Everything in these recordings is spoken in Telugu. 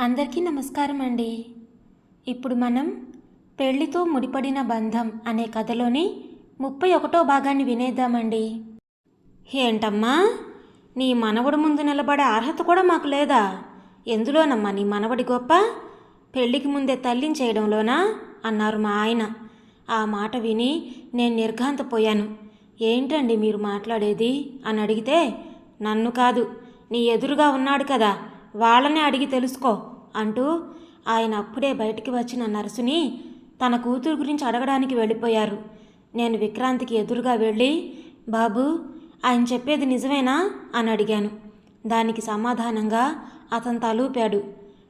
అందరికీ నమస్కారం అండి. ఇప్పుడు మనం పెళ్ళితో ముడిపడిన బంధం అనే కథలోని ముప్పై ఒకటో భాగాన్ని వినేద్దామండి. ఏంటమ్మా నీ మనవడు ముందు నిలబడే అర్హత కూడా మాకు లేదా? ఎందులోనమ్మా నీ మనవడి గొప్ప? పెళ్ళికి ముందే తల్లిని చేయడంలోనా? అన్నారు మా ఆయన. ఆ మాట విని నేను నిర్ఘాంతపోయాను. ఏంటండి మీరు మాట్లాడేది? అని అడిగితే నన్ను కాదు నీ ఎదురుగా ఉన్నాడు కదా. వాళ్ళనే అడిగి తెలుసుకో అంటూ ఆయన అప్పుడే బయటికి వచ్చిన నర్సుని తన కూతురు గురించి అడగడానికి వెళ్ళిపోయారు. నేను విక్రాంతికి ఎదురుగా వెళ్ళి బాబు ఆయన చెప్పేది నిజమేనా? అని అడిగాను. దానికి సమాధానంగా అతను తలూపాడు.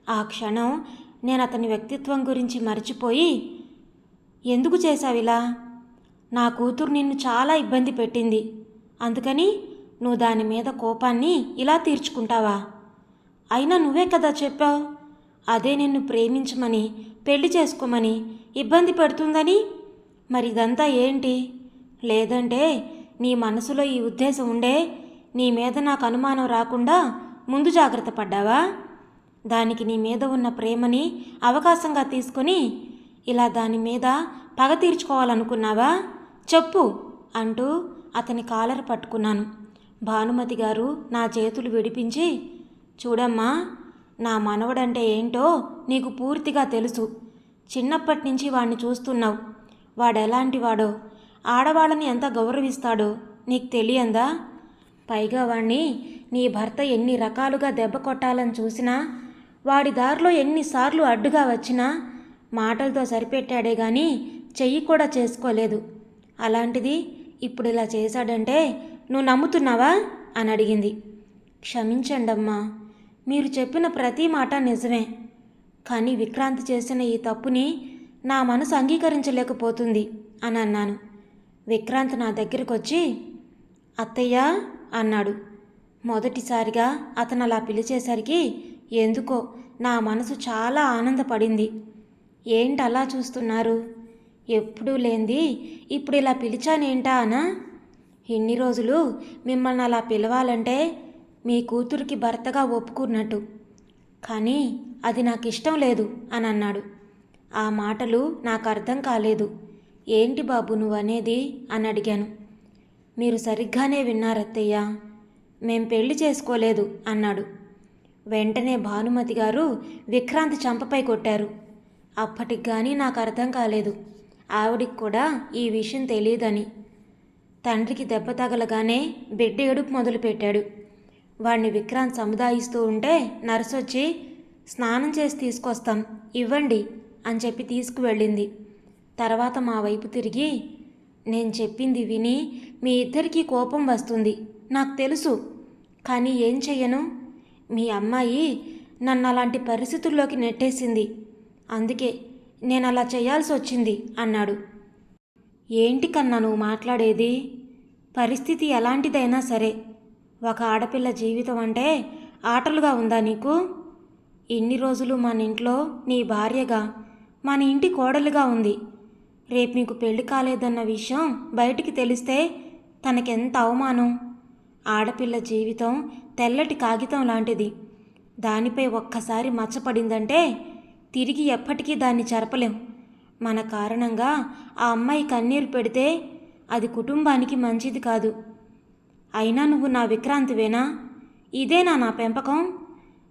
ఆ క్షణం నేను అతని వ్యక్తిత్వం గురించి మర్చిపోయి ఎందుకు చేశావిలా నా కూతురు నిన్ను చాలా ఇబ్బంది పెట్టింది. అందుకని నువ్వు దాని మీద కోపాన్ని ఇలా తీర్చుకుంటావా? అయినా నువ్వే కదా చెప్పావు? అదే నిన్ను ప్రేమించమని పెళ్ళి చేసుకోమని ఇబ్బంది పెడుతుందని? మరి ఇదంతా ఏంటి? లేదంటే నీ మనసులో ఈ ఉద్దేశం ఉండే నీ మీద నాకు అనుమానం రాకుండా ముందు జాగ్రత్త పడ్డావా? దానికి నీ మీద ఉన్న ప్రేమని అవకాశంగా తీసుకొని ఇలా దాని మీద పగ తీర్చుకోవాలనుకున్నావా? చెప్పు అంటూ అతని కాలర్ పట్టుకున్నాను. భానుమతి గారు నా చేతులు విడిపించి చూడమ్మా నా మనవడంటే ఏంటో నీకు పూర్తిగా తెలుసు. చిన్నప్పటి నుంచి వాణ్ణి చూస్తున్నావు. వాడెలాంటివాడో? ఆడవాళ్ళని ఎంత గౌరవిస్తాడో నీకు తెలియందా? పైగా వాణ్ణి నీ భర్త ఎన్ని రకాలుగా దెబ్బ కొట్టాలని చూసినా వాడి దారిలో ఎన్నిసార్లు అడ్డుగా వచ్చినా మాటలతో సరిపెట్టాడే గాని చెయ్యి కూడా చేసుకోలేదు. అలాంటిది ఇప్పుడు ఇలా చేశాడంటే నువ్వు నమ్ముతున్నావా? అని అడిగింది. క్షమించండమ్మా. మీరు చెప్పిన ప్రతి మాట నిజమే. కానీ విక్రాంతి చేసిన ఈ తప్పుని నా మనసు అంగీకరించలేకపోతుంది అని అన్నాను. విక్రాంత్ నా దగ్గరికి వచ్చి అత్తయ్య అన్నాడు. మొదటిసారిగా అతను అలా పిలిచేసరికి ఎందుకో నా మనసు చాలా ఆనందపడింది. ఏంటి అలా చూస్తున్నారు? ఎప్పుడూ లేంది ఇప్పుడు ఇలా పిలిచానేంటా అనా? ఇన్ని రోజులు మిమ్మల్ని అలా పిలవాలంటే మీ కూతురికి భర్తగా ఒప్పుకున్నట్టు. కానీ అది నాకు ఇష్టం లేదు అని అన్నాడు ఆ మాటలు నాకు అర్థం కాలేదు. ఏంటి బాబు నువ్వు అనేది అని అడిగాను మీరు సరిగ్గానే విన్నారత్తయ్య. మేం పెళ్ళి చేసుకోలేదు అన్నాడు. వెంటనే భానుమతి గారు విక్రాంతి చంపపై కొట్టారు. అప్పటికి కానీ నాకు అర్థం కాలేదు. ఆవిడికి కూడా ఈ విషయం తెలియదని తండ్రికి దెబ్బ తగలగానే బిడ్డ ఏడుపు మొదలుపెట్టాడు. వాణ్ణి విక్రాంత్ సముదాయిస్తూ ఉంటే నర్సు వచ్చి స్నానం చేసి తీసుకొస్తాం ఇవ్వండి అని చెప్పి తీసుకువెళ్ళింది. తర్వాత మా వైపు తిరిగి నేను చెప్పింది విని మీ ఇద్దరికీ కోపం వస్తుంది నాకు తెలుసు కానీ ఏం చెయ్యను? మీ అమ్మాయి నన్ను అలాంటి పరిస్థితుల్లోకి నెట్టేసింది అందుకే నేను అలా చేయాల్సి వచ్చింది అన్నాడు. ఏంటి కన్నా నువ్వు మాట్లాడేది? పరిస్థితి ఎలాంటిదైనా సరే ఒక ఆడపిల్ల జీవితం అంటే ఆటలుగా ఉందా నీకు? ఇన్ని రోజులు మన ఇంట్లో నీ భార్యగా మన ఇంటి కోడలుగా ఉంది. రేపు నీకు పెళ్ళి కాలేదన్న విషయం బయటికి తెలిస్తే తనకెంత అవమానం? ఆడపిల్ల జీవితం తెల్లటి కాగితం లాంటిది. దానిపై ఒక్కసారి మచ్చపడిందంటే తిరిగి ఎప్పటికీ దాన్ని చెరపలేం. మన కారణంగా ఆ అమ్మాయి కన్నీరు పెడితే అది కుటుంబానికి మంచిది కాదు. అయినా నువ్వు నా విక్రాంతివేనా? ఇదేనా నా పెంపకం?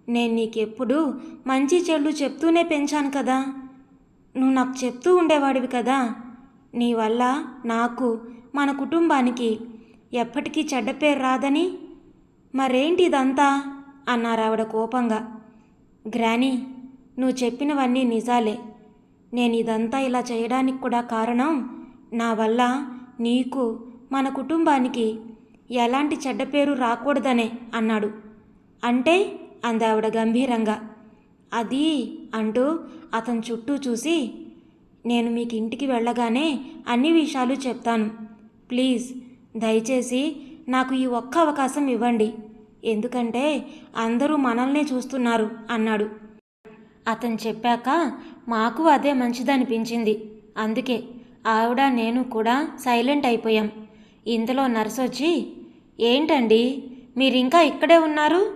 నేను నీకెప్పుడు మంచి చెడు చెప్తూనే పెంచాను కదా. నువ్వు నాకు చెప్తూ ఉండేవాడివి కదా. నీ వల్ల నాకు మన కుటుంబానికి ఎప్పటికీ చెడ్డ పేరు రాదని? మరేంటి ఇదంతా? అన్నారు ఆవిడ కోపంగా. గ్రానీ నువ్వు చెప్పినవన్నీ నిజాలే. నేను ఇదంతా ఇలా చేయడానికి కూడా కారణం నా వల్ల నీకు మన కుటుంబానికి ఎలాంటి చెడ్డ పేరు రాకూడదనే అన్నాడు. అంటే అందావిడ ఆవిడ గంభీరంగా. అది అంటూ అతని చుట్టూ చూసి నేను మీకు ఇంటికి వెళ్ళగానే అన్ని విషయాలు చెప్తాను. ప్లీజ్ దయచేసి నాకు ఈ ఒక్క అవకాశం ఇవ్వండి. ఎందుకంటే అందరూ మనల్నే చూస్తున్నారు అన్నాడు. అతను చెప్పాక మాకు అదే మంచిదనిపించింది. అందుకే ఆవిడ నేను కూడా సైలెంట్ అయిపోయాం. ఇంతలో నర్సు వచ్చి ఏంటండి? మీరు ఇంకా ఇక్కడే ఉన్నారు?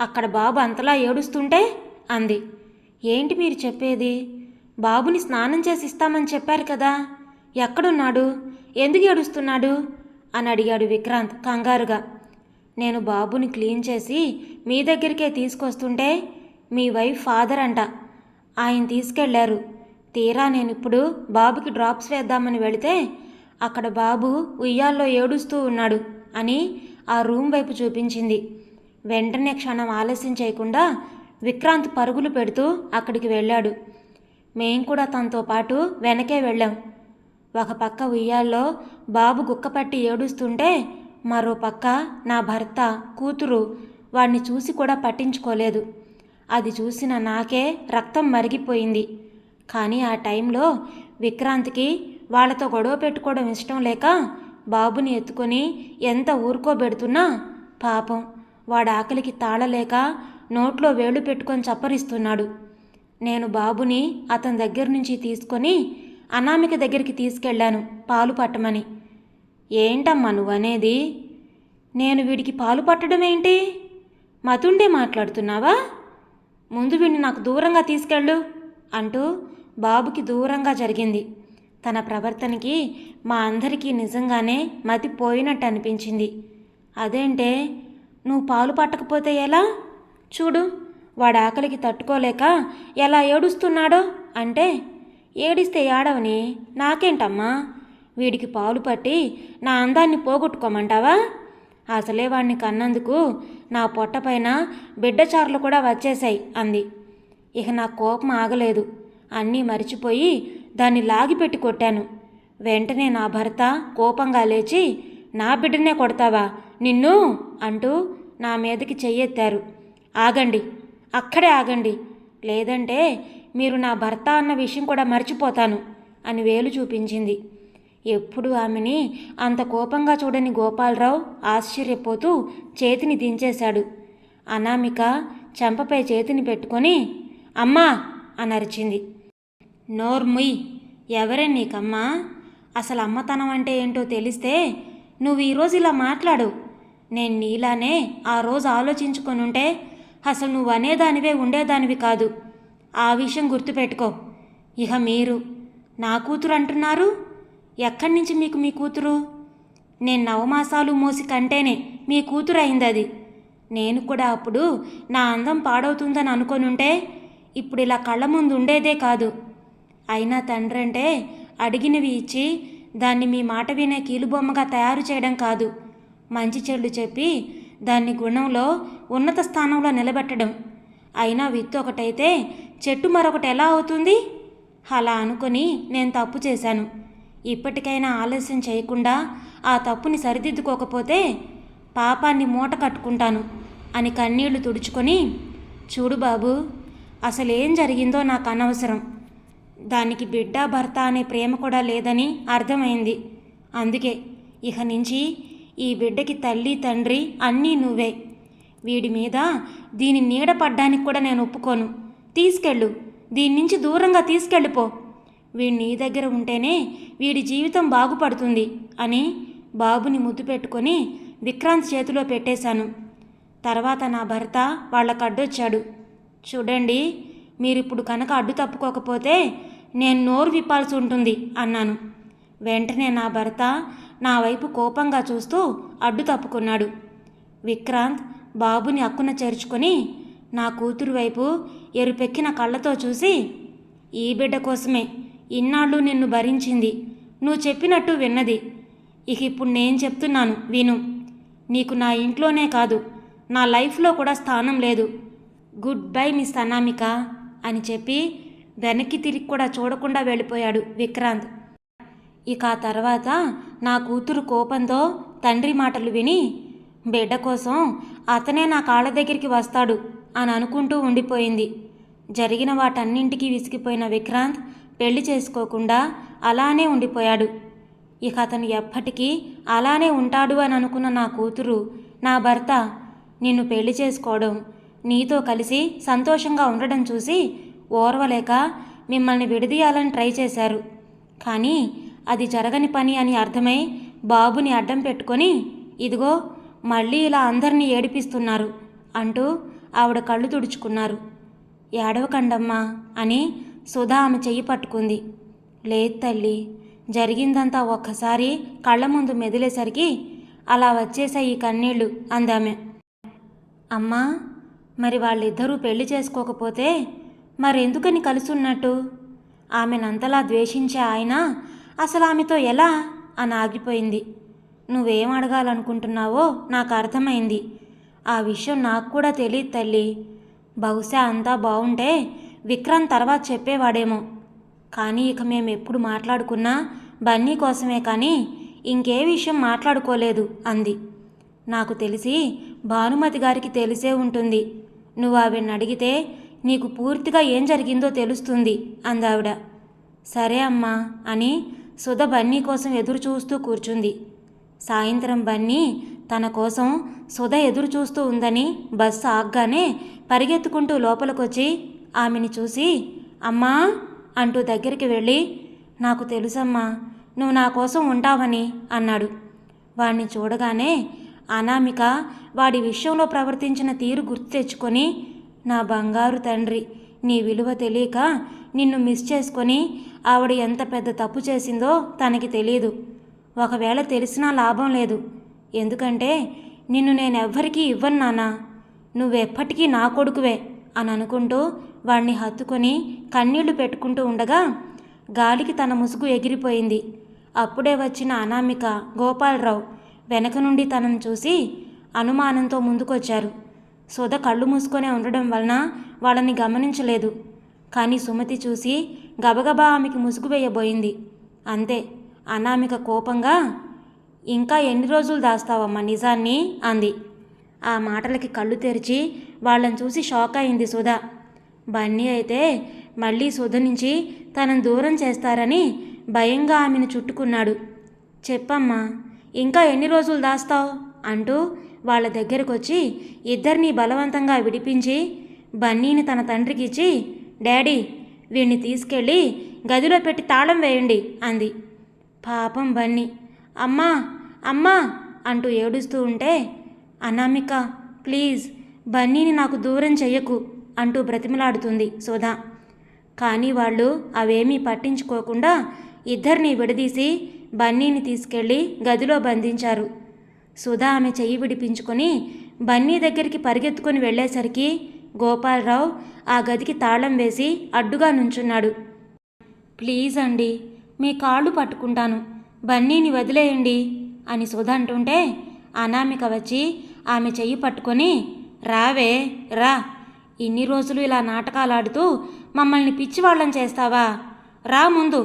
అక్కడ బాబు అంతలా ఏడుస్తుంటే? అంది. ఏంటి మీరు చెప్పేది? బాబుని స్నానం చేసి ఇస్తామని చెప్పారు కదా. ఎక్కడున్నాడు? ఎందుకు ఏడుస్తున్నాడు? అని అడిగాడు విక్రాంత్ కంగారుగా. నేను బాబుని క్లీన్ చేసి మీ దగ్గరికే తీసుకొస్తుంటే మీ వైఫ్ ఫాదర్ అంట. ఆయన తీసుకెళ్ళారు. తీరా నేను ఇప్పుడు బాబుకి డ్రాప్స్ వేద్దామని వెళితే అక్కడ బాబు ఉయ్యాల్లో ఏడుస్తూ ఉన్నాడు అని ఆ రూమ్ వైపు చూపించింది. వెంటనే క్షణం ఆలస్యం చేయకుండా విక్రాంత్ పరుగులు పెడుతూ అక్కడికి వెళ్ళాడు. మేం కూడా తనతో పాటు వెనకే వెళ్ళాం. ఒక పక్క ఉయ్యాల్లో బాబు గుక్కపట్టి ఏడుస్తుంటే మరో పక్క నా భర్త కూతురు వాడిని చూసి కూడా పట్టించుకోలేదు. అది చూసిన నాకే రక్తం మరిగిపోయింది. కానీ ఆ టైంలో విక్రాంత్కి వాళ్ళతో గొడవ పెట్టుకోవడం ఇష్టం లేక బాబుని ఎత్తుకొని ఎంత ఊరుకోబెడుతున్నా పాపం. వాడు ఆకలికి తాళలేక నోట్లో వేళ్ళు పెట్టుకొని చప్పరిస్తున్నాడు. నేను బాబుని అతని దగ్గర నుంచి తీసుకొని అనామిక దగ్గరికి తీసుకెళ్ళాను పాలు పట్టమని. ఏంటమ్మా నువ్వనేది? నేను వీడికి పాలు పట్టడం ఏంటి? మతుండే మాట్లాడుతున్నావా? ముందు వీడిని నాకు దూరంగా తీసుకెళ్ళు అంటూ బాబుకి దూరంగా జరిగింది. తన ప్రవర్తనకి మా అందరికీ నిజంగానే మతిపోయినట్టు అనిపించింది అదేంటే నువ్వు పాలు పట్టకపోతే ఎలా? చూడు వాడు ఆకలికి తట్టుకోలేక ఎలా ఏడుస్తున్నాడో అంటే ఏడిస్తే ఏడవని నాకేంటమ్మా? వీడికి పాలు పట్టి నా అందాన్ని పోగొట్టుకోమంటావా? అసలే వాడిని కన్నందుకు నా పొట్టపైన బిడ్డచారులు కూడా వచ్చేశాయి అంది. ఇక నా కోపం ఆగలేదు. అన్నీ మరిచిపోయి దాన్ని లాగిపెట్టి కొట్టాను. వెంటనే నా భర్త కోపంగా లేచి నా బిడ్డనే కొడతావా? నిన్ను? అంటూ నా మీదకి చెయ్యెత్తారు. ఆగండి అక్కడే ఆగండి. లేదంటే మీరు నా భర్త అన్న విషయం కూడా మర్చిపోతాను అని వేలు చూపించింది. ఎప్పుడు ఆమెని అంత కోపంగా చూడని గోపాలరావు ఆశ్చర్యపోతూ చేతిని దించేశాడు. అనామిక చెంపపై చేతిని పెట్టుకొని అమ్మా! అని అరిచింది నోర్ముయ్. ఎవరే నీకమ్మా? అసలు అమ్మతనం అంటే ఏంటో తెలిస్తే నువ్వు ఈరోజు ఇలా మాట్లాడు. నేను నీలానే ఆ రోజు ఆలోచించుకొని ఉంటే అసలు నువ్వు అనేదానివే ఉండేదానివి కాదు. ఆ విషయం గుర్తుపెట్టుకో. ఇక మీరు నా కూతురు అంటున్నారు? ఎక్కడి నుంచి మీకు మీ కూతురు? నేను నవమాసాలు మోసి కంటేనే మీ కూతురు అయింది అది నేను కూడా అప్పుడు నా అందం పాడవుతుందని అనుకొనుంటే ఇప్పుడు ఇలా కళ్ళ ముందు ఉండేదే కాదు. అయినా తండ్రి అంటే అడిగినవి ఇచ్చి దాన్ని మీ మాట వినే కీలుబొమ్మగా తయారు చేయడం కాదు. మంచి చెడు చెప్పి దాన్ని గుణంలో ఉన్నత స్థానంలో నిలబెట్టడం. అయినా విత్తు ఒకటైతే చెట్టు మరొకటి ఎలా అవుతుంది? అలా అనుకుని నేను తప్పు చేశాను. ఇప్పటికైనా ఆలస్యం చేయకుండా ఆ తప్పుని సరిదిద్దుకోకపోతే పాపాన్ని మూట కట్టుకుంటాను అని కన్నీళ్ళు తుడుచుకొని చూడు బాబు అసలేం జరిగిందో నాకు అనవసరం. దానికి బిడ్డ భర్త అనే ప్రేమ కూడా లేదని అర్థమైంది. అందుకే ఇక నుంచి ఈ బిడ్డకి తల్లి తండ్రి అన్నీ నువ్వే. వీడి మీద దీని నీడ పడ్డానికి కూడా నేను ఒప్పుకోను. తీసుకెళ్ళు. దీని నుంచి దూరంగా తీసుకెళ్ళిపో. వీడి నీ దగ్గర ఉంటేనే వీడి జీవితం బాగుపడుతుంది అని బాబుని ముద్దు పెట్టుకొని విక్రాంత్ చేతిలో పెట్టేశాను. తర్వాత నా భర్త వాళ్ళకు అడ్డొచ్చాడు. చూడండి మీరిప్పుడు కనుక అడ్డు తప్పుకోకపోతే నేను నోరు విప్పాల్సి ఉంటుంది అన్నాను. వెంటనే నా భర్త నా వైపు కోపంగా చూస్తూ అడ్డు తప్పుకున్నాడు. విక్రాంత్ బాబుని అక్కున చేర్చుకొని నా కూతురు వైపు ఎరుపెక్కిన కళ్ళతో చూసి ఈ బిడ్డ కోసమే ఇన్నాళ్ళు నిన్ను భరించింది. నువ్వు చెప్పినట్టు విన్నది. ఇక ఇప్పుడు నేను చెప్తున్నాను విను. నీకు నా ఇంట్లోనే కాదు నా లైఫ్లో కూడా స్థానం లేదు. గుడ్ బై మిస్ అనామిక అని చెప్పి వెనక్కి తిరిగి కూడా చూడకుండా వెళ్ళిపోయాడు విక్రాంత్. ఇక ఆ తర్వాత నా కూతురు కోపంతో తండ్రి మాటలు విని బిడ్డ కోసం అతనే నా కాళ్ళ దగ్గరికి వస్తాడు అని అనుకుంటూ ఉండిపోయింది. జరిగిన వాటన్నింటికీ విసిగిపోయిన విక్రాంత్ పెళ్ళి చేసుకోకుండా అలానే ఉండిపోయాడు. ఇక అతను ఎప్పటికీ అలానే ఉంటాడు అని అనుకున్న నా కూతురు నా భర్త నిన్ను పెళ్ళి చేసుకోవడం నీతో కలిసి సంతోషంగా ఉండడం చూసి ఓర్వలేక మిమ్మల్ని విడదీయాలని ట్రై చేశారు. కానీ అది జరగని పని అని అర్థమై బాబుని అడ్డం పెట్టుకొని ఇదిగో మళ్ళీ ఇలా అందరినీ ఏడిపిస్తున్నారు అంటూ ఆవిడ కళ్ళు తుడుచుకున్నారు. ఏడవకండమ్మా అని సుధా ఆమె చెయ్యి పట్టుకుంది. లేదు తల్లి జరిగిందంతా ఒక్కసారి కళ్ళ ముందు మెదిలేసరికి అలా వచ్చేసాయి ఈ కన్నీళ్ళు అందామె. అమ్మా మరి వాళ్ళిద్దరూ పెళ్ళి చేసుకోకపోతే మరెందుకని కలుసున్నట్టు? ఆమెనంతలా ద్వేషించే ఆయన అసలు ఆమెతో ఎలా? అని ఆగిపోయింది. నువ్వేం అడగాలనుకుంటున్నావో నాకు అర్థమైంది. ఆ విషయం నాకు కూడా తెలియదు తల్లి. బహుశా అంతా బాగుంటే విక్రమ్ తర్వాత చెప్పేవాడేమో. కానీ ఇక మేము ఎప్పుడు మాట్లాడుకున్నా బన్నీ కోసమే కానీ ఇంకే విషయం మాట్లాడుకోలేదు అంది. నాకు తెలిసి భానుమతి గారికి తెలిసే ఉంటుంది. నువ్వు ఆవిడని అడిగితే నీకు పూర్తిగా ఏం జరిగిందో తెలుస్తుంది అందావిడ. సరే అమ్మా అని సుధ బన్నీ కోసం ఎదురు చూస్తూ కూర్చుంది. సాయంత్రం బన్నీ తన కోసం సుధ ఎదురు చూస్తూ ఉందని బస్సు ఆగ్గానే పరిగెత్తుకుంటూ లోపలికొచ్చి ఆమెని చూసి అమ్మా అంటూ దగ్గరికి వెళ్ళి నాకు తెలుసమ్మా నువ్వు నా కోసం ఉంటావని అన్నాడు. వాణ్ణి చూడగానే అనామిక వాడి విషయంలో ప్రవర్తించిన తీరు గుర్తు తెచ్చుకొని నా బంగారు తండ్రి నీ విలువ తెలియక నిన్ను మిస్ చేసుకొని ఆవిడ ఎంత పెద్ద తప్పు చేసిందో తనకి తెలియదు ఒకవేళ తెలిసినా లాభం లేదు. ఎందుకంటే నిన్ను నేనెవ్వరికీ ఇవ్వను నానా నువ్వెప్పటికీ నా కొడుకువే అని అనుకుంటూ వాణ్ణి హత్తుకొని కన్నీళ్ళు పెట్టుకుంటూ ఉండగా గాలికి తన ముసుగు ఎగిరిపోయింది. అప్పుడే వచ్చిన అనామిక గోపాలరావు వెనక నుండి తనను చూసి అనుమానంతో ముందుకొచ్చారు. సుధ కళ్ళు మూసుకొనే ఉండడం వలన వాళ్ళని గమనించలేదు. కానీ సుమతి చూసి గబగబా ఆమెకి ముసుగు వేయబోయింది. అంతే అనామిక కోపంగా ఇంకా ఎన్ని రోజులు దాస్తావమ్మా నిజాన్ని? అంది. ఆ మాటలకి కళ్ళు తెరిచి వాళ్ళని చూసి షాక్ అయింది సుధ బన్నీ అయితే మళ్ళీ సుధ నుంచి తనను దూరం చేస్తారని భయంగా ఆమెను చుట్టుకున్నాడు. చెప్పమ్మా ఇంకా ఎన్ని రోజులు దాస్తావు? అంటూ వాళ్ళ దగ్గరకు వచ్చి ఇద్దరిని బలవంతంగా విడిపించి బన్నీని తన తండ్రికి ఇచ్చి డాడీ వీణ్ణి తీసుకెళ్ళి గదిలో పెట్టి తాళం వేయండి అంది. పాపం బన్నీ అమ్మా అమ్మా అంటూ ఏడుస్తూ ఉంటే అనామిక ప్లీజ్ బన్నీని నాకు దూరం చెయ్యకు అంటూ బ్రతిమలాడుతుంది సుధా కానీ వాళ్ళు అవేమీ పట్టించుకోకుండా ఇద్దరిని విడదీసి బన్నీని తీసుకెళ్ళి గదిలో బంధించారు. సుధా ఆమె చెయ్యి విడిపించుకొని బన్నీ దగ్గరికి పరిగెత్తుకొని వెళ్ళేసరికి గోపాలరావు ఆ గదికి తాళం వేసి అడ్డుగా నుంచున్నాడు. ప్లీజ్ అండి మీ కాళ్ళు పట్టుకుంటాను. బన్నీని వదిలేయండి అని సుధ అంటుంటే అనామిక వచ్చి ఆమె చెయ్యి పట్టుకొని రావే రా. ఇన్ని రోజులు ఇలా నాటకాలు ఆడుతూ మమ్మల్ని పిచ్చివాళ్ళం చేస్తావా? రా ముందు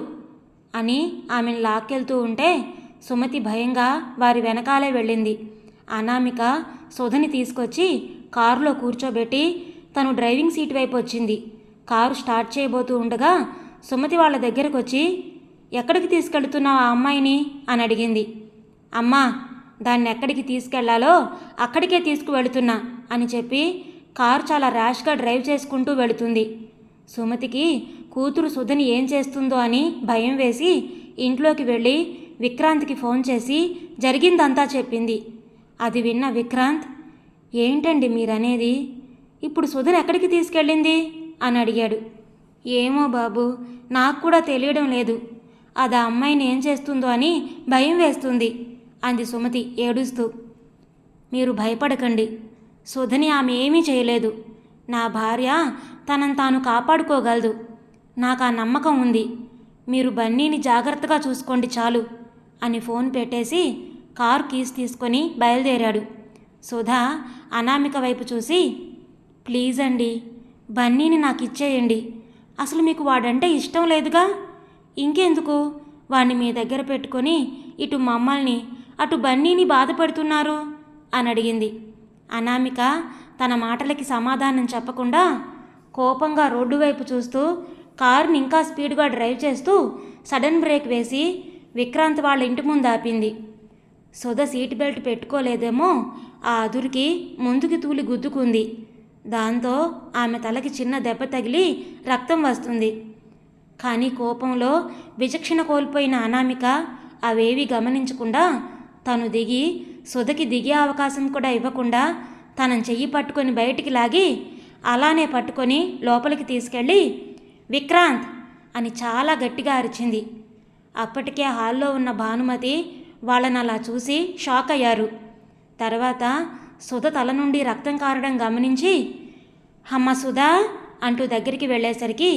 అని ఆమెను లాక్కెళ్తూ ఉంటే సుమతి భయంగా వారి వెనకాలే వెళ్ళింది. అనామిక సుధని తీసుకొచ్చి కారులో కూర్చోబెట్టి తను డ్రైవింగ్ సీట్ వైపు వచ్చింది. కారు స్టార్ట్ చేయబోతూ ఉండగా సుమతి వాళ్ళ దగ్గరకు వచ్చి ఎక్కడికి తీసుకెళ్తున్నావు ఆ అమ్మాయిని? అని అడిగింది. అమ్మా దాన్ని ఎక్కడికి తీసుకెళ్ళాలో అక్కడికే తీసుకువెళుతున్నా అని చెప్పి కారు చాలా ర్యాష్గా డ్రైవ్ చేసుకుంటూ వెళుతుంది. సుమతికి కూతురు సుధని ఏం చేస్తుందో అని భయం వేసి ఇంట్లోకి వెళ్ళి విక్రాంత్కి ఫోన్ చేసి జరిగిందంతా చెప్పింది. అది విన్న విక్రాంత్ ఏంటండి మీరనేది? ఇప్పుడు సుధన్ ఎక్కడికి తీసుకెళ్ళింది? అని అడిగాడు. ఏమో బాబు నాకు కూడా తెలియడం లేదు. అది ఆ అమ్మాయిని ఏం చేస్తుందో అని భయం వేస్తుంది అంది సుమతి ఏడుస్తూ. మీరు భయపడకండి. సుధని ఆమె ఏమీ చేయలేదు. నా భార్య తనను తాను కాపాడుకోగలదు. నాకు ఆ నమ్మకం ఉంది. మీరు బన్నీని జాగ్రత్తగా చూసుకోండి చాలు. అని ఫోన్ పెట్టేసి కార్ కీస్ తీసుకొని బయలుదేరాడు. సుధా అనామిక వైపు చూసి ప్లీజ్ అండి బన్నీని నాకు ఇచ్చేయండి. అసలు మీకు వాడంటే ఇష్టం లేదుగా? ఇంకెందుకు? వాణ్ణి మీ దగ్గర పెట్టుకొని ఇటు మమ్మల్ని అటు బన్నీని బాధపడుతున్నారు అని అడిగింది. అనామిక తన మాటలకి సమాధానం చెప్పకుండా కోపంగా రోడ్డు వైపు చూస్తూ కారుని ఇంకా స్పీడ్గా డ్రైవ్ చేస్తూ సడన్ బ్రేక్ వేసి విక్రాంత్ వాళ్ళ ఇంటి ముందు ఆపింది. సుధ సీట్ బెల్ట్ పెట్టుకోలేదేమో ఆ అదురికి ముందుకి తూలి గుద్దుకుంది. దాంతో ఆమె తలకి చిన్న దెబ్బ తగిలి రక్తం వస్తుంది. కానీ కోపంలో విచక్షణ కోల్పోయిన అనామిక అవేవి గమనించకుండా తను దిగి సుధకి దిగే అవకాశం కూడా ఇవ్వకుండా తనని చెయ్యి పట్టుకొని బయటికి లాగి అలానే పట్టుకొని లోపలికి తీసుకెళ్ళి విక్రాంత్ అని చాలా గట్టిగా అరిచింది. అప్పటికే హాల్లో ఉన్న భానుమతి వాళ్ళని అలా చూసి షాక్ అయ్యారు. తర్వాత సుధ తల నుండి రక్తం కారడం గమనించి అమ్మ సుధా అంటూ దగ్గరికి వెళ్ళేసరికి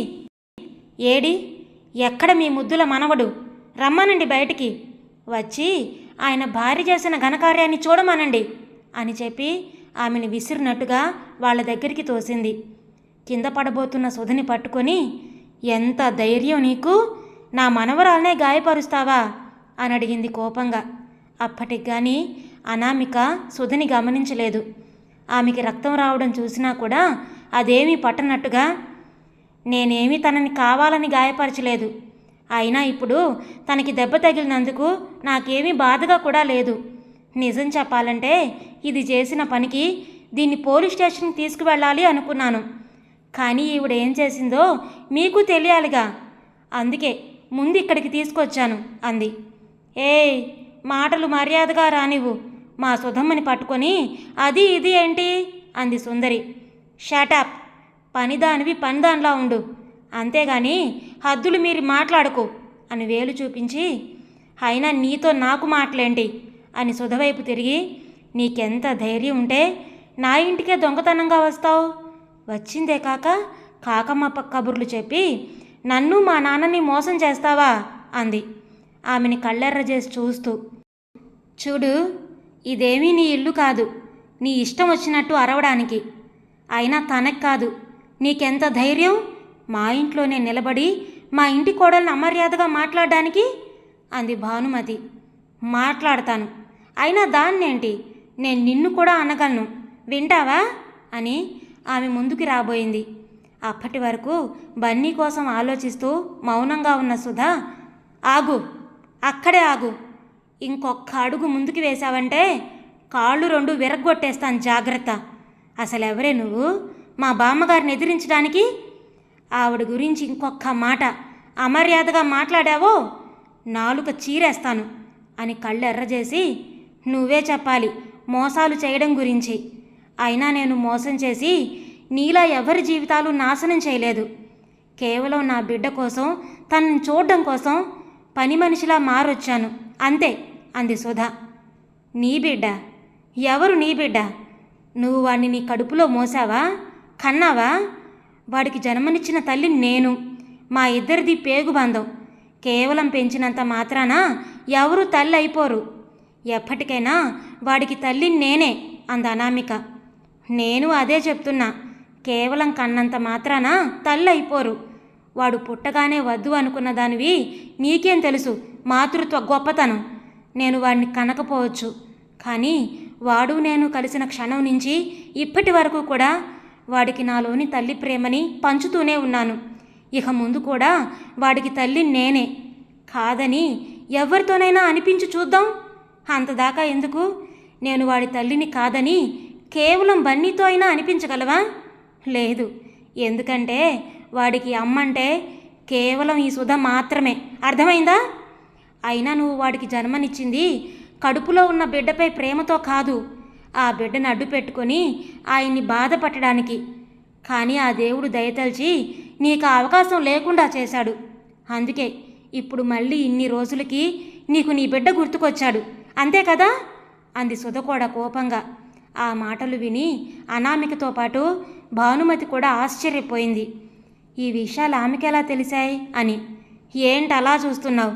ఏడి ఎక్కడ మీ ముద్దుల మనవడు? రమ్మనండి బయటికి. వచ్చి ఆయన భార్య చేసిన ఘనకార్యాన్ని చూడమనండి అని చెప్పి ఆమెను విసిరినట్టుగా వాళ్ళ దగ్గరికి తోసింది. కింద పడబోతున్న సుధని పట్టుకొని ఎంత ధైర్యం నీకు? నా మనవరాలనే గాయపరుస్తావా? అని అడిగింది కోపంగా. అప్పటికి కానీ అనామిక సుధని గమనించలేదు. ఆమెకి రక్తం రావడం చూసినా కూడా అదేమీ పట్టనట్టుగా నేనేమీ తనని కావాలని గాయపరచలేదు. అయినా ఇప్పుడు తనకి దెబ్బ తగిలినందుకు నాకేమీ బాధగా కూడా లేదు. నిజం చెప్పాలంటే ఇది చేసిన పనికి దీన్ని పోలీస్ స్టేషన్కి తీసుకువెళ్ళాలి అనుకున్నాను. కానీ ఈవిడ ఏం చేసిందో మీకు తెలియాలిగా. అందుకే ముందు ఇక్కడికి తీసుకొచ్చాను అంది. ఏయ్ మాటలు మర్యాదగా రానివ్వు. మా సుధమ్మని పట్టుకొని అది ఇది ఏంటి? అంది సుందరి. షాటాప్ పనిదానివి పనిదానిలా ఉండు. అంతేగాని హద్దులు మీరు మాట్లాడుకు అని వేలు చూపించి అయినా నీతో నాకు మాటలేంటి? అని సుధవైపు తిరిగి నీకెంత ధైర్యం ఉంటే నా ఇంటికే దొంగతనంగా వస్తావు? వచ్చిందే కాక కాకమ్మ పక్క కబుర్లు చెప్పి నన్ను మా నాన్నని మోసం చేస్తావా? అంది. ఆమెని కళ్ళెర్ర చేసి చూస్తూ. చూడు ఇదేమీ నీ ఇల్లు కాదు. నీ ఇష్టం వచ్చినట్టు అరవడానికి. అయినా తనకు కాదు. నీకెంత ధైర్యం? మా ఇంట్లోనే నిలబడి మా ఇంటి కోడల్ని అమర్యాదగా మాట్లాడడానికి? అంది భానుమతి. మాట్లాడతాను. అయినా దాన్నేంటి? నేను నిన్ను కూడా అనగలను. వింటావా? అని ఆమె ముందుకు రాబోయింది. అప్పటి వరకు బన్నీ కోసం ఆలోచిస్తూ మౌనంగా ఉన్న సుధా ఆగు అక్కడే ఆగు. ఇంకొక్క అడుగు ముందుకు వేశావంటే కాళ్ళు రెండు విరగ్గొట్టేస్తాను జాగ్రత్త. అసలు ఎవరే నువ్వు? మా బామ్మగారిని ఎదిరించడానికి ఆవిడ గురించి ఇంకొక మాట అమర్యాదగా మాట్లాడావో? నాలుక చీరేస్తాను అని కళ్ళు ఎర్రజేసి నువ్వే చెప్పాలి మోసాలు చేయడం గురించి. అయినా నేను మోసం చేసి నీలా ఎవరి జీవితాలు నాశనం చేయలేదు. కేవలం నా బిడ్డ కోసం తనను చూడడం కోసం పని మనిషిలా మారొచ్చాను. అంతే అంది సుధా. నీ బిడ్డ? ఎవరు నీ బిడ్డ? నువ్వు వాడిని నీ కడుపులో మోసావా? కన్నావా? వాడికి జన్మనిచ్చిన తల్లి నేను. మా ఇద్దరిది పేగు బంధం. కేవలం పెంచినంత మాత్రాన ఎవరు తల్లి అయిపోరు. ఎప్పటికైనా వాడికి తల్లి నేనే అంద అనామిక. నేను అదే చెప్తున్నా. కేవలం కన్నంత మాత్రాన? తల్లి అయిపోరు వాడు పుట్టగానే వద్దు అనుకున్న దానివి నీకేం తెలుసు? మాతృత్వ గొప్పతనం. నేను వాడిని కనకపోవచ్చు. కానీ వాడు నేను కలిసిన క్షణం నుంచి ఇప్పటి వరకు కూడా వాడికి నాలోని తల్లి ప్రేమని పంచుతూనే ఉన్నాను. ఇక ముందు కూడా వాడికి తల్లి నేనే. కాదని ఎవరితోనైనా అనిపించి చూద్దాం. అంతదాకా ఎందుకు? నేను వాడి తల్లిని కాదని కేవలం బన్నీతో అయినా అనిపించగలవా? లేదు. ఎందుకంటే వాడికి అమ్మంటే కేవలం ఈ సుధ మాత్రమే. అర్థమైందా? అయినా నువ్వు వాడికి జన్మనిచ్చింది కడుపులో ఉన్న బిడ్డపై ప్రేమతో కాదు. ఆ బిడ్డను అడ్డు పెట్టుకొని ఆయన్ని బాధపట్టడానికి కానీ ఆ దేవుడు దయతలిచి నీకు అవకాశం లేకుండా చేశాడు. అందుకే ఇప్పుడు మళ్ళీ ఇన్ని రోజులకి నీకు నీ బిడ్డ గుర్తుకొచ్చాడు. అంతే కదా? అంది సుధ కూడా కోపంగా. ఆ మాటలు విని అనామికతో పాటు భానుమతి కూడా ఆశ్చర్యపోయింది. ఈ విషయాలు ఆమెకెలా తెలిసాయి అని. ఏంటి అలా చూస్తున్నావు?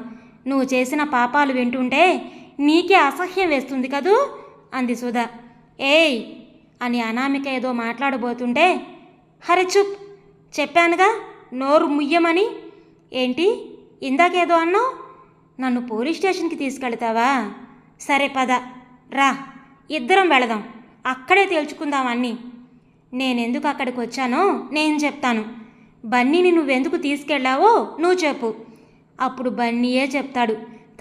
నువ్వు చేసిన పాపాలు వింటుంటే నీకే అసహ్యం వేస్తుంది కదూ? అంది సుధా. ఏయ్! అని అనామిక ఏదో మాట్లాడబోతుంటే హరి చుప్! చెప్పానుగా నోరు ముయ్యమని. ఏంటి? ఇందాకేదో అన్నావు? నన్ను పోలీస్ స్టేషన్కి తీసుకెళ్తావా? సరే పద రా ఇద్దరం వెళదాం. అక్కడే తేల్చుకుందాం నేనెందుకు అక్కడికి వచ్చానో నేను చెప్తాను. బన్నీని నువ్వెందుకు తీసుకెళ్ళావో నువ్వు చెప్పు. అప్పుడు బన్నీయే చెప్తాడు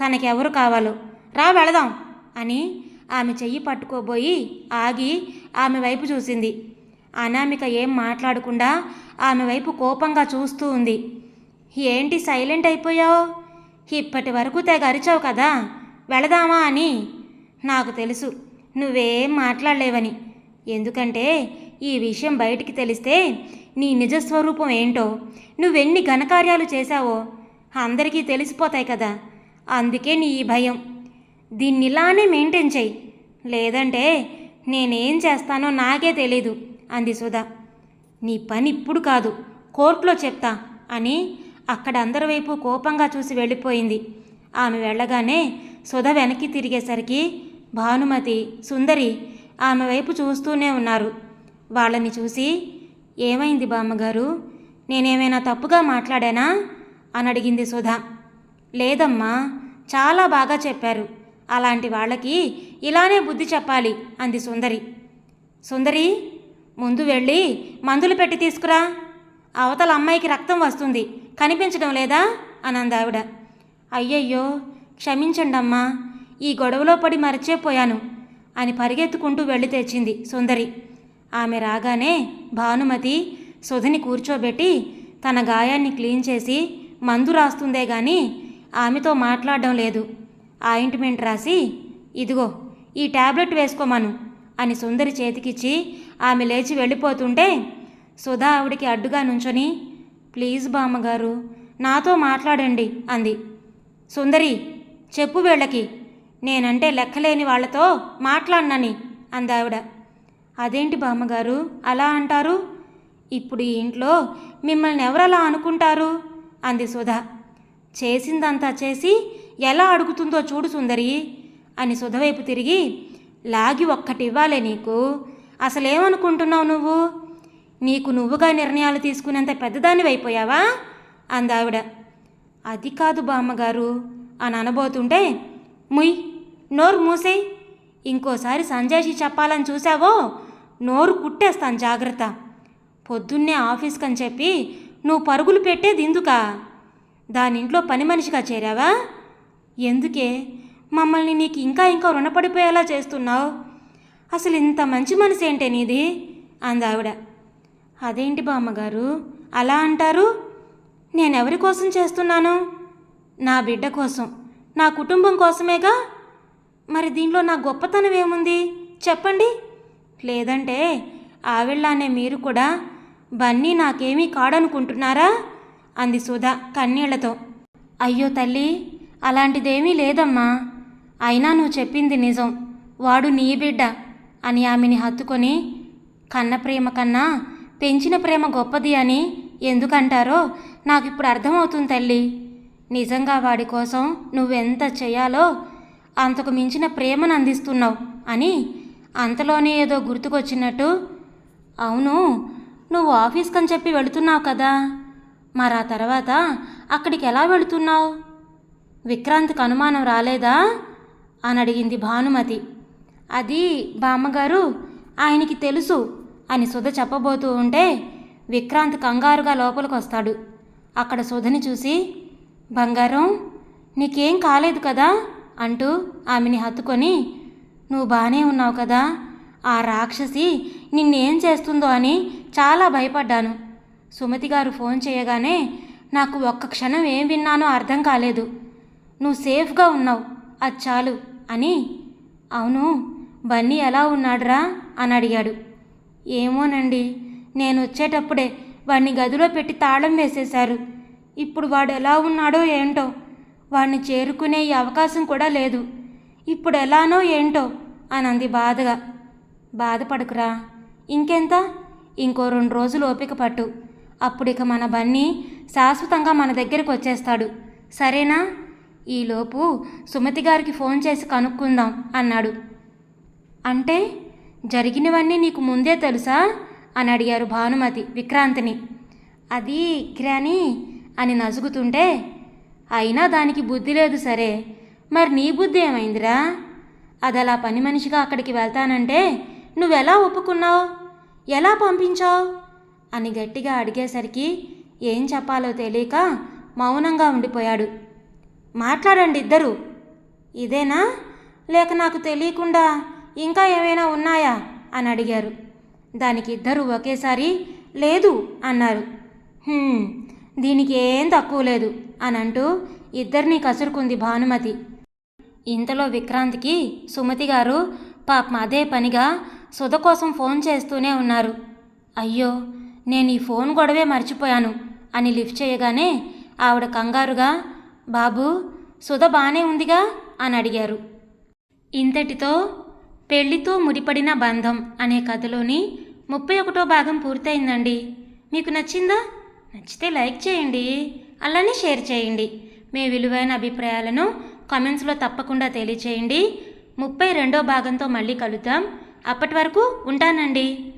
తనకెవరు కావాలో. రా వెళదాం అని ఆమె చెయ్యి పట్టుకోబోయి ఆగి ఆమె వైపు చూసింది. అనామిక ఏం మాట్లాడకుండా ఆమె వైపు కోపంగా చూస్తూ ఉంది. ఏంటి సైలెంట్ అయిపోయావు? ఇప్పటి వరకు తెగ అరిచావు కదా. వెళదామా అని నాకు తెలుసు. నువ్వేం మాట్లాడలేవని. ఎందుకంటే ఈ విషయం బయటికి తెలిస్తే నీ నిజస్వరూపం ఏంటో నువ్వెన్ని ఘనకార్యాలు చేశావో అందరికీ తెలిసిపోతాయి కదా. అందుకే నీ ఈ భయం. దీన్ని ఇలానే మెయింటైన్ చెయ్యి. లేదంటే నేనేం చేస్తానో నాకే తెలీదు అంది సుధా. నీ పని ఇప్పుడు కాదు కోర్టులో చెప్తా అని అక్కడ అందరి వైపు కోపంగా చూసి వెళ్ళిపోయింది. ఆమె వెళ్ళగానే సుధ వెనక్కి తిరిగేసరికి భానుమతి సుందరి ఆమె వైపు చూస్తూనే ఉన్నారు. వాళ్ళని చూసి ఏమైంది బామ్మగారు? నేనేమైనా తప్పుగా మాట్లాడానా? అని అడిగింది సుధా. లేదమ్మా చాలా బాగా చెప్పారు. అలాంటి వాళ్ళకి ఇలానే బుద్ధి చెప్పాలి అంది సుందరి. సుందరి ముందు వెళ్ళి మందులు పెట్టి తీసుకురా. అవతల అమ్మాయికి రక్తం వస్తుంది. కనిపించడం లేదా? అనంది ఆవిడ. అయ్యయ్యో క్షమించండమ్మా. ఈ గొడవలో పడి మరచేపోయాను అని పరిగెత్తుకుంటూ వెళ్ళి తెచ్చింది సుందరి. ఆమె రాగానే భానుమతి సుధని కూర్చోబెట్టి తన గాయాన్ని క్లీన్ చేసి మందు రాస్తుందే గాని ఆమెతో మాట్లాడడం లేదు. ఆయింట్మెంట్ రాసి ఇదిగో ఈ టాబ్లెట్ వేసుకోమను అని సుందరి చేతికిచ్చి ఆమె లేచి వెళ్ళిపోతుంటే సుధా ఆవిడికి అడ్డుగా నుంచొని ప్లీజ్ బామ్మగారు నాతో మాట్లాడండి అంది. సుందరి చెప్పు వీళ్ళకి నేనంటే లెక్కలేని వాళ్ళతో మాట్లాడినని అందావిడ. అదేంటి బామ్మగారు? అలా అంటారు? ఇప్పుడు ఈ ఇంట్లో మిమ్మల్ని ఎవరలా అనుకుంటారు? అంది సుధా. చేసిందంతా చేసి ఎలా అడుగుతుందో చూడు సుందరి అని సుధవైపు తిరిగి. లాగి ఒక్కటి ఇవ్వాలే నీకు. అసలేమనుకుంటున్నావు నువ్వు? నీకు నువ్వుగా నిర్ణయాలు తీసుకునేంత పెద్దదానివైపోయావా అందావిడ. అది కాదు బామ్మగారు అని అనబోతుంటే ముయ్ నోరు మూసేయ్. ఇంకోసారి సంజయ్కి చెప్పాలని చూసావో? నోరు కుట్టేస్తాను జాగ్రత్త. పొద్దున్నే ఆఫీస్కి అని చెప్పి నువ్వు పరుగులు పెట్టేది ఇందుకా? దానింట్లో పని మనిషిగా చేరావా? ఎందుకే? మమ్మల్ని నీకు ఇంకా ఇంకా రుణపడిపోయేలా చేస్తున్నావు. అసలు ఇంత మంచి మనసు ఏంటే నీది? అందావిడ అదేంటి బామ్మగారు? అలా అంటారు? నేనెవరి కోసం చేస్తున్నాను? నా బిడ్డ కోసం. నా కుటుంబం కోసమేగా? మరి దీనిలో నా గొప్పతనం ఏముంది? చెప్పండి. లేదంటే ఆవిళ్ళనే మీరు కూడా బన్నీ నాకేమీ కాడనుకుంటున్నారా? అంది సుధా కన్నీళ్ళతో. అయ్యో తల్లి అలాంటిదేమీ లేదమ్మా. అయినా నువ్వు చెప్పింది నిజం. వాడు నీ బిడ్డ అని ఆమెని హత్తుకొని కన్న ప్రేమ కన్నా పెంచిన ప్రేమ గొప్పది అని ఎందుకంటారో నాకు ఇప్పుడు అర్థమవుతుంది తల్లి. నిజంగా వాడి కోసం నువ్వెంత చేయాలో అంతకు మించిన ప్రేమను అందిస్తున్నావు అని అంతలోనే ఏదో గుర్తుకొచ్చినట్టు అవును నువ్వు ఆఫీస్కి అని చెప్పి వెళుతున్నావు కదా మరి ఆ తర్వాత అక్కడికి ఎలా వెళుతున్నావు? విక్రాంత్కి అనుమానం రాలేదా? అని అడిగింది భానుమతి. అది బామ్మగారు ఆయనకి తెలుసు అని సుధ చెప్పబోతూ ఉంటే విక్రాంత్ కంగారుగా లోపలికి వస్తాడు. అక్కడ సుధని చూసి బంగారం నీకేం కాలేదు కదా? అంటూ ఆమెని హత్తుకొని నువ్వు బాగానే ఉన్నావు కదా ఆ రాక్షసి నిన్నేం చేస్తుందో అని చాలా భయపడ్డాను సుమతి గారు ఫోన్ చేయగానే నాకు ఒక్క క్షణం ఏం విన్నానో అర్థం కాలేదు. నువ్వు సేఫ్గా ఉన్నావు అది చాలు అని అవును బన్నీ ఎలా ఉన్నాడురా అని అడిగాడు. ఏమోనండి నేను వచ్చేటప్పుడే వాడిని గదిలో పెట్టి తాళం వేసేశారు. ఇప్పుడు వాడు ఎలా ఉన్నాడో ఏంటో వాడిని చేరుకునే అవకాశం కూడా లేదు. ఇప్పుడు ఎలానో ఏంటో అని బాధగా. బాధపడకురా. ఇంకెంత? ఇంకో రెండు రోజులు ఓపిక పట్టు. అప్పుడిక మన బన్నీ శాశ్వతంగా మన దగ్గరికి వచ్చేస్తాడు. సరేనా? ఈలోపు సుమతి గారికి ఫోన్ చేసి కనుక్కుందాం అన్నాడు. అంటే జరిగినవన్నీ నీకు ముందే తెలుసా? అని అడిగారు భానుమతి విక్రాంతిని. అది గ్రాని అని నసుగుతుంటే అయినా దానికి బుద్ధి లేదు సరే. మరి నీ బుద్ధి ఏమైందిరా? అది అలా పని మనిషిగా అక్కడికి వెళ్తానంటే నువ్వెలా ఒప్పుకున్నావు? ఎలా పంపించావు? అని గట్టిగా అడిగేసరికి ఏం చెప్పాలో తెలియక మౌనంగా ఉండిపోయాడు. మాట్లాడండి ఇద్దరు. ఇదేనా? లేక నాకు తెలియకుండా ఇంకా ఏమైనా ఉన్నాయా? అని అడిగారు. దానికి ఇద్దరు ఒకేసారి లేదు అన్నారు. దీనికి ఏం తక్కువ లేదు అని అంటూ ఇద్దరినీ కసురుకుంది భానుమతి. ఇంతలో విక్రాంత్కి సుమతి గారు పాపం అదే పనిగా సుధ కోసం ఫోన్ చేస్తూనే ఉన్నారు. అయ్యో నేను ఈ ఫోన్ గొడవే మర్చిపోయాను అని లిఫ్ట్ చేయగానే ఆవిడ కంగారుగా బాబు సుధ బానే ఉందిగా? అని అడిగారు. ఇంతటితో పెళ్ళితో ముడిపడిన బంధం అనే కథలోని ముప్పై ఒకటో భాగం పూర్తయిందండి. మీకు నచ్చిందా? నచ్చితే లైక్ చేయండి అలానే షేర్ చేయండి. మీ విలువైన అభిప్రాయాలను కామెంట్స్లో తప్పకుండా తెలియచేయండి. ముప్పై రెండో భాగంతో మళ్ళీ కలుద్దాం. అప్పటి వరకు ఉంటానండి.